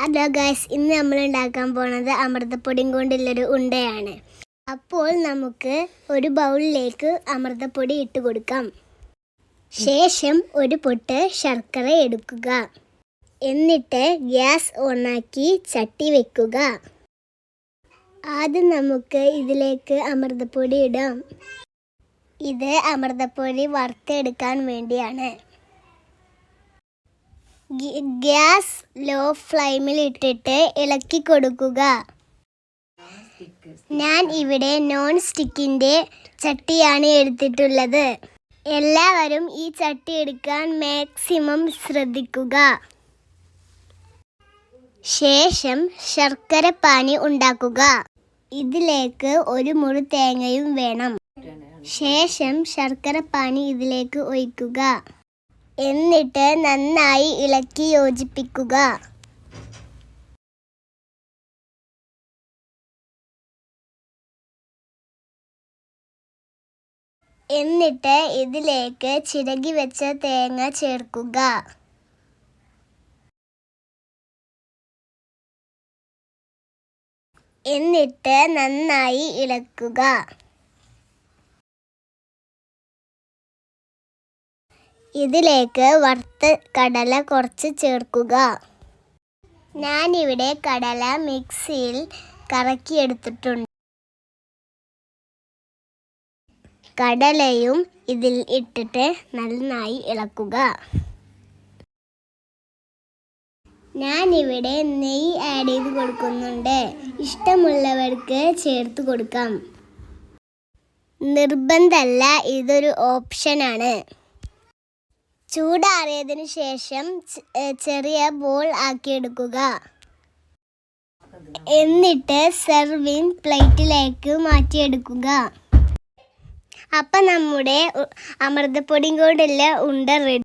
Hello guys ഇന്ന് നമ്മൾ ഉണ്ടാക്കാൻ പോണത് അമൃതപ്പൊടിയും കൊണ്ടുള്ളൊരു ഉണ്ടയാണ്. അപ്പോൾ നമുക്ക് ഒരു ബൗളിലേക്ക് അമൃതപ്പൊടി ഇട്ട് കൊടുക്കാം. ശേഷം ഒരു പൊട്ട് ശർക്കര എടുക്കുക. എന്നിട്ട് ഗ്യാസ് ഓണാക്കി ചട്ടി വെക്കുക. ആദ്യം നമുക്ക് ഇതിലേക്ക് അമൃതപ്പൊടി ഇടാം. ഇത് അമൃതപ്പൊടി വറുത്തെടുക്കാൻ വേണ്ടിയാണ്. ഗ്യാസ് ലോ ഫ്ലെയിമിൽ ഇട്ടിട്ട് ഇളക്കി കൊടുക്കുക. ഞാൻ ഇവിടെ നോൺ സ്റ്റിക്കിന്റെ ചട്ടിയാണ് എടുത്തിട്ടുള്ളത്. എല്ലാവരും ഈ ചട്ടി എടുക്കാൻ മാക്സിമം ശ്രദ്ധിക്കുക. ശേഷം ശർക്കര പാനി ഉണ്ടാക്കുക. ഇതിലേക്ക് ഒരു മുറി തേങ്ങയും വേണം. ശേഷം ശർക്കര പാനി ഇതിലേക്ക് ഒഴിക്കുക. എന്നിട്ട് നന്നായി ഇളക്കി യോജിപ്പിക്കുക. എന്നിട്ട് ഇതിലേക്ക് ചിരകി വെച്ച തേങ്ങ ചേർക്കുക. എന്നിട്ട് നന്നായി ഇളക്കുക. ഇതിലേക്ക് വറുത്ത കടല കുറച്ച് ചേർക്കുക. ഞാനിവിടെ കടല മിക്സിയിൽ കറക്കിയെടുത്തിട്ടുണ്ട്. കടലയും ഇതിൽ ഇട്ടിട്ട് നന്നായി ഇളക്കുക. ഞാനിവിടെ നെയ്യ് ആഡ് ചെയ്ത് കൊടുക്കുന്നുണ്ട്. ഇഷ്ടമുള്ളവർക്ക് ചേർത്ത് കൊടുക്കാം. നിർബന്ധമല്ല ഇതൊരു ഓപ്ഷനാണ് ചൂടാറിയതിനു ശേഷം ചെറിയ ബോൾ ആക്കിയെടുക്കുക. എന്നിട്ട് സെർവിങ് പ്ലേറ്റിലേക്ക് മാറ്റിയെടുക്കുക. അപ്പം നമ്മുടെ അമൃതപ്പൊടിയും കൊണ്ടുള്ള ഉണ്ട റെഡി